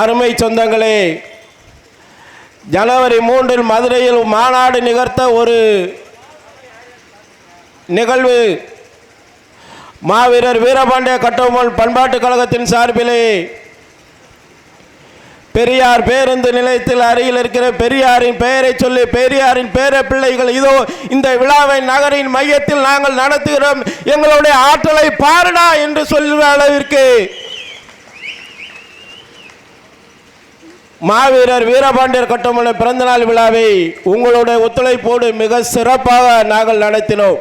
அருமை சொந்தங்களே ஜனவரி மூன்றில் மதுரையில் மாநாடு நிகழ்த்த ஒரு நிகழ்வு. மாவீரர் வீரபாண்டிய கட்டபொம்மன் பண்பாட்டுக் கழகத்தின் சார்பிலே பெரியார் பேருந்து நிலையத்தில் அருகில் இருக்கிற பெரியாரின் பெயரை சொல்லி பெரியாரின் பேர பிள்ளைகள் இதோ இந்த விழாவை நகரின் மையத்தில் நாங்கள் நடத்துகிறோம். எங்களுடைய ஆற்றலை பாருடா என்று சொல்லுற அளவிற்கு மாவீரர் வீரபாண்டியர் கட்டமன பிறந்தநாள் விழாவை உங்களுடைய ஒத்துழைப்போடு மிக சிறப்பாக நாங்கள் நடத்தினோம்.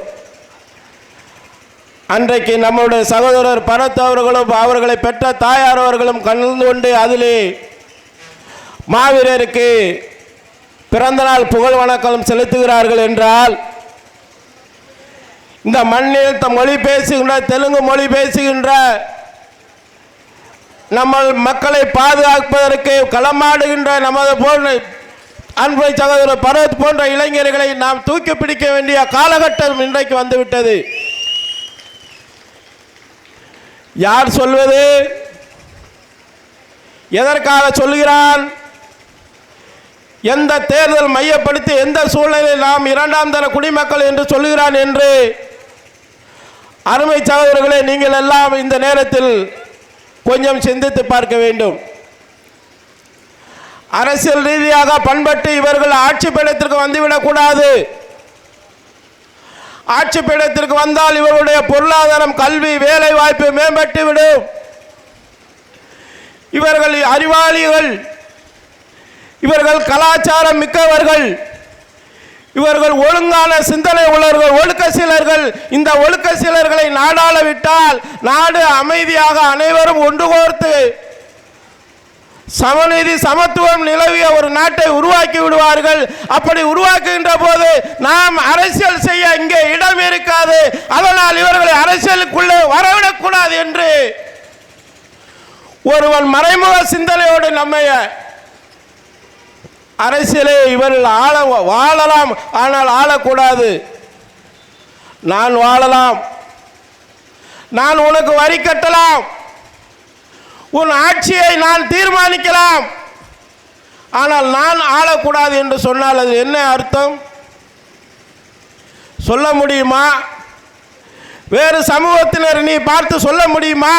அன்றைக்கு நம்முடைய சகோதரர் பரத் அவர்களும் அவர்களை பெற்ற தாயார் அவர்களும் கலந்து கொண்டு அதிலே மாவீரருக்கு பிறந்தநாள் புகழ் வணக்கம் செலுத்துகிறார்கள் என்றால் இந்த மண்ணில் மொழி பேசுகின்ற தெலுங்கு மொழி பேசுகின்ற நம்ம மக்களை பாதுகாப்பதற்கு களமாடுகின்ற நமது போன்ற அன்பை சகோதரர் பரத் போன்ற இளைஞர்களை நாம் தூக்கி பிடிக்க வேண்டிய காலகட்டம் இன்றைக்கு வந்துவிட்டது. யார் சொல்வது? எதற்காக சொல்கிறான் எந்த தேர்தல் மையப்படுத்தி எந்த சூழ்நிலையில் நாம் இரண்டாம் தர குடிமக்கள் என்று சொல்கிறான் என்று அருமை சகோதரர்களே நீங்கள் எல்லாம் இந்த நேரத்தில் கொஞ்சம் சிந்தித்து பார்க்க வேண்டும். அரசியல் ரீதியாக பண்பட்டு இவர்கள் ஆட்சி பீடத்திற்கு வந்துவிடக்கூடாது ஆட்சி பீடத்திற்கு வந்தால் இவருடைய பொருளாதாரம் கல்வி வேலை வாய்ப்பு மேம்பட்டு விடும் இவர்கள் அறிவாளிகள் இவர்கள் கலாச்சாரம் மிக்கவர்கள். இவர்கள் ஒழுங்கான சிந்தனை உள்ளவர்கள் ஒழுக்க சீலர்கள் இந்த ஒழுக்க சீலர்களை நாடாள விட்டால் நாடு அமைதியாக அனைவரும் ஒன்று கோர்த்து சமநீதி சமத்துவம் நிலவிய ஒரு நாட்டை உருவாக்கி விடுவார்கள். அப்படி உருவாக்குகின்ற போது நாம் அரசியல் செய்ய இங்கே இடம் இருக்காது. அதனால் இவர்களை அரசியலுக்குள்ளே வரவிடக்கூடாது என்று ஒருவன் மறைமுக சிந்தனையோடு நம்மையை அரசியலை இவர்கள் ஆள வாழலாம் ஆனால் ஆளக்கூடாது. நான் வாழலாம். நான் உனக்கு வரி கட்டலாம். உன் ஆட்சியை நான் தீர்மானிக்கலாம். ஆனால் நான் ஆளக்கூடாது என்று சொன்னால் அது என்ன அர்த்தம்? சொல்ல முடியுமா? வேறு சமூகத்தினர் நீ பார்த்து சொல்ல முடியுமா?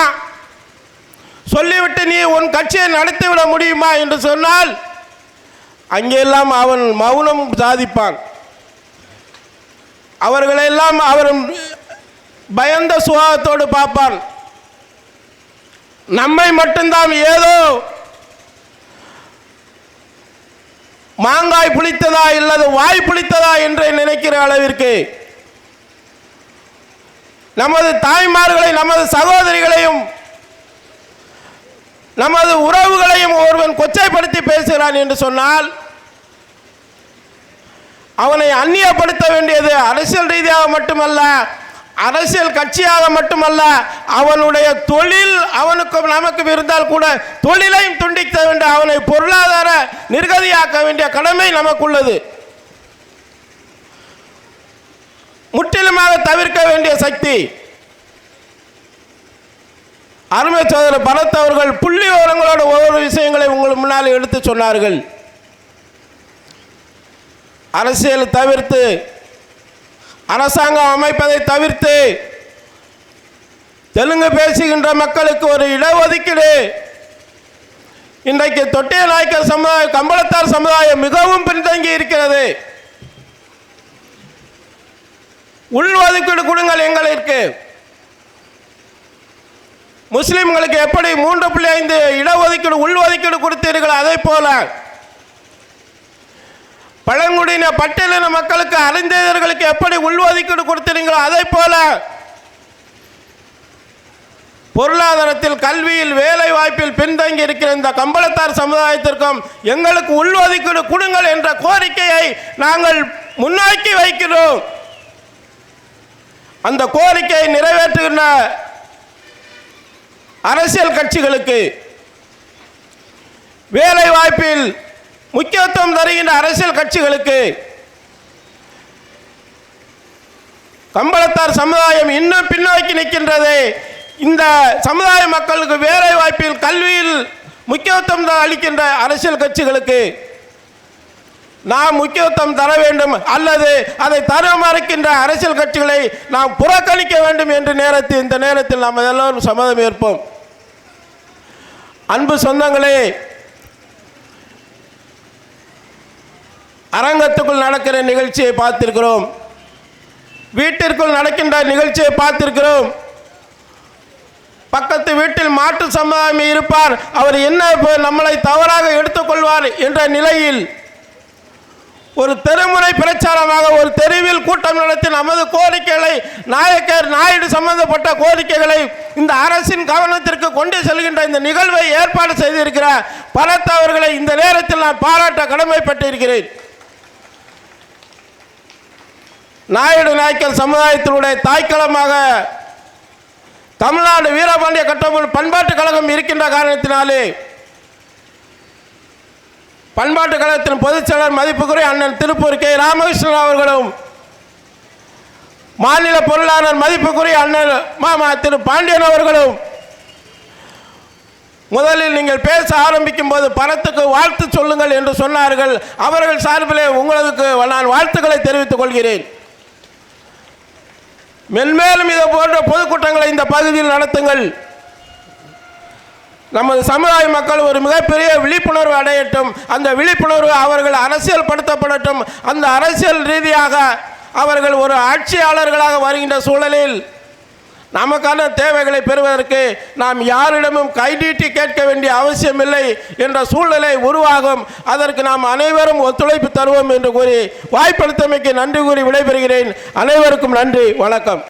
சொல்லிவிட்டு நீ உன் கட்சியை நடத்திவிட முடியுமா என்று சொன்னால் அங்கெல்லாம் அவன் மௌனம் சாதிப்பான். அவர்களெல்லாம் அவர் பயந்த சுபாவத்தோடு பார்ப்பான். நம்மை மட்டும்தான் ஏதோ மாங்காய் புளித்ததா இல்லது வாய் புளித்ததா என்று நினைக்கிற அளவிற்கு நமது தாய்மார்களை நமது சகோதரிகளையும் நமது உறவுகளையும் ஒருவன் கொச்சைப்படுத்தி பேசுகிறான் என்று சொன்னால் அவனை அந்நியப்படுத்த வேண்டியது அரசியல் ரீதியாக மட்டுமல்ல அரசியல் கட்சியாக மட்டுமல்ல அவனுடைய தொழில் அவனுக்கும் நமக்கும் இருந்தால் கூட தொழிலையும் துண்டிக்க வேண்டிய அவனை பொருளாதார நிர்கதியாக்க வேண்டிய கடமை நமக்குள்ளது. முற்றிலுமாக தவிர்க்க வேண்டிய சக்தி. அருமை சோதரர் பரத் அவர்கள் புள்ளி விவரங்களோட ஒவ்வொரு விஷயங்களை உங்கள் முன்னால் எடுத்து சொன்னார்கள். அரசியல் தவிர்த்து அரசாங்கம் அமைப்பதை தவிர்த்து தெலுங்கு பேசுகின்ற மக்களுக்கு ஒரு இடஒதுக்கீடு. இன்றைக்கு தொட்டிய நாயக்கர் சமுதாயம் கம்பளத்தார் சமுதாயம் மிகவும் பின்தங்கி இருக்கிறது. உள்ஒதுக்கீடு கொடுங்கள் எங்களுக்கு. முஸ்லிம்களுக்கு எப்படி மூன்று புள்ளி ஐந்து இடஒதுக்கீடு உள்ஒதுக்கீடு கொடுத்தீர்கள் அதே போல பழங்குடியின பட்டியலின மக்களுக்கு அறிந்தவர்களுக்கு எப்படி உள்ஒதுக்கீடு கொடுத்தீங்களோ அதே போல பொருளாதாரத்தில் கல்வியில் வேலை வாய்ப்பில் பின்தங்கி இருக்கிற இந்த கம்பளத்தார் சமுதாயத்திற்கும் எங்களுக்கு உள்ஒதுக்கீடு கொடுங்கள் என்ற கோரிக்கையை நாங்கள் முன்னோக்கி வைக்கிறோம். அந்த கோரிக்கையை நிறைவேற்றுகின்ற அரசியல் கட்சிகளுக்கு வேலை வாய்ப்பில் முக்கியத்துவம் தருகின்ற அரசியல் கட்சிகளுக்கு கம்பளத்தார் சமுதாயம் இன்னும் பின்னோக்கி நிற்கின்றது. இந்த சமுதாய மக்களுக்கு வேலை வாய்ப்பில் கல்வியில் முக்கியத்துவம் தான் அளிக்கின்ற அரசியல் கட்சிகளுக்கு நாம் முக்கியத்துவம் தர வேண்டும் அல்லது அதை தர மறுக்கின்ற அரசியல் கட்சிகளை நாம் புறக்கணிக்க வேண்டும் என்ற நேரத்தில் இந்த நேரத்தில் நாம் எல்லோரும் சம்மதம் ஏற்போம். அன்பு சொந்தங்களே அரங்கத்துக்குள் நடக்கிற நிகழ்ச்சியை பார்த்திருக்கிறோம். வீட்டிற்குள் நடக்கின்ற நிகழ்ச்சியை பார்த்திருக்கிறோம். பக்கத்து வீட்டில் மாற்று சமுதாயம் இருப்பார். அவர் என்ன நம்மளை தவறாக எடுத்துக்கொள்வார் என்ற நிலையில் ஒரு தெருமுறை பிரச்சாரமாக ஒரு தெருவில் கூட்டம் நடத்தி நமது கோரிக்கைகளை நாயக்கர் நாயுடு சம்பந்தப்பட்ட கோரிக்கைகளை இந்த அரசின் கவனத்திற்கு கொண்டு செல்கின்ற இந்த நிகழ்வை ஏற்பாடு செய்திருக்கிற பலத்த அவர்களை இந்த நேரத்தில் நான் பாராட்ட கடமைப்பட்டிருக்கிறேன். நாயுடு நாயக்கர் சமுதாயத்தினுடைய தாய்க்களமாக தமிழ்நாடு வீரபாண்டிய கட்டமைப்பு பண்பாட்டுக் கழகம் இருக்கின்ற காரணத்தினாலே பண்பாட்டுக் கழகத்தின் பொதுச் செயலர் மதிப்புக்குரிய அண்ணன் திருப்பூர் கே. ராமகிருஷ்ணன் அவர்களும் மாநில பொருளாளர் மதிப்புக்குரிய அண்ணன் மாமா திரு. பாண்டியன் அவர்களும் முதலில் நீங்கள் பேச ஆரம்பிக்கும் போது பணத்துக்கு வாழ்த்து சொல்லுங்கள் என்று சொன்னார்கள். அவர்கள் சார்பிலே உங்களுக்கு நான் வாழ்த்துக்களை தெரிவித்துக் கொள்கிறேன். மென்மேலும் இது போன்ற பொதுக்கூட்டங்களை இந்த பகுதியில் நடத்துங்கள். நமது சமுதாய மக்கள் ஒரு மிகப்பெரிய விழிப்புணர்வு அடையட்டும். அந்த விழிப்புணர்வு அவர்கள் அரசியல் படுத்தப்படட்டும். அந்த அரசியல் ரீதியாக அவர்கள் ஒரு ஆட்சியாளர்களாக வருகின்ற சூழலில் நமக்கான தேவைகளை பெறுவதற்கு நாம் யாரிடமும் கைதீட்டி கேட்க வேண்டிய அவசியமில்லை என்ற சூழ்நிலை உருவாகும். அதற்கு நாம் அனைவரும் ஒத்துழைப்பு தருவோம் என்று கூறி வாய்ப்பளித்தமைக்கு நன்றி கூறி விடைபெறுகிறேன். அனைவருக்கும் நன்றி. வணக்கம்.